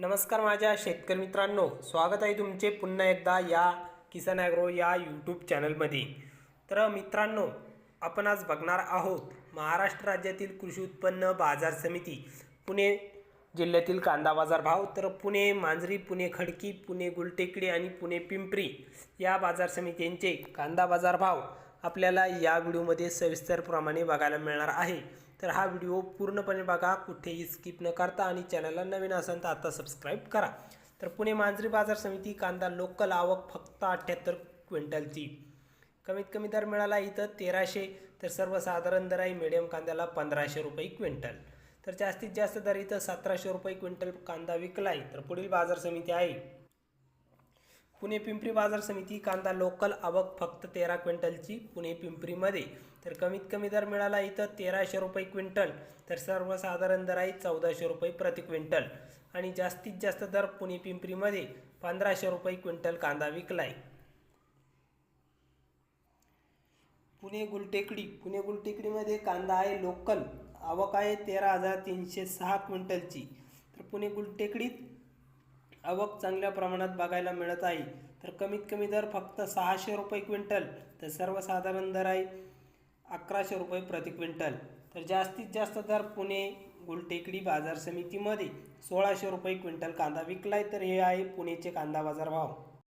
नमस्कार माझ्या शेतकरी मित्रांनो स्वागत आहे तुमचे पुन्हा एकदा या किसान ॲग्रो या यूट्यूब चॅनलमध्ये. तर मित्रांनो आपण आज बघणार आहोत महाराष्ट्र राज्यातील कृषी उत्पन्न बाजार समिती पुणे जिल्ह्यातील कांदा बाजार भाव तर पुणे मांजरी पुणे खडकी पुणे गुलटेकडी आणि पुणे पिंपरी या बाजार समित्यांचे कांदा बाजार भाव आपल्याला या व्हिडिओमध्ये सविस्तरप्रमाणे बघायला मिळणार आहे. तर हा व्हिडिओ पूर्णपणे बघा कुठेही स्किप न करता आणि चॅनलला नवीन असेल तर आता सबस्क्राईब करा. तर पुणे मांजरी बाजार समिती कांदा लोकल आवक फक्त अठ्ठ्याहत्तर क्विंटलची. कमीत कमी दर मिळाला इथं तेराशे तर सर्वसाधारण दर आहे मिडियम कांद्याला पंधराशे रुपये क्विंटल. तर जास्तीत जास्त दर इथं सतराशे रुपये क्विंटल कांदा विकला आहे तर पुढील बाजार समिती आहे. पुणे पिंपरी बाजार समिती कांदा लोकल आवक फक्त तेरा क्विंटलची पुणे पिंपरीमध्ये. तर कमीत कमी दर मिळाला इथं तेराशे रुपये क्विंटल तर सर्वसाधारण दर आहे चौदाशे रुपये प्रति क्विंटल. आणि जास्तीत जास्त दर पुणे पिंपरीमध्ये पंधराशे रुपये क्विंटल कांदा विकला आहे पुणे गुलटेकडी पुणे गुलटेकडीमध्ये कांदा आहे लोकल आवक आहे तेरा हजार तीनशे सहा क्विंटलची. तर पुणे गुलटेकडीत आवक चांगल्या प्रमाणात बघायला मिळत आहे. तर कमीत कमी दर फक्त सहाशे रुपये क्विंटल तर सर्वसाधारण दर आहे अकराशे रुपये प्रति क्विंटल. तर जास्तीत जास्त दर पुणे गुलटेकडी बाजार समितीमध्ये सोळाशे रुपये क्विंटल कांदा विकलाय तर हे आहे पुणेचे कांदा बाजार भाव.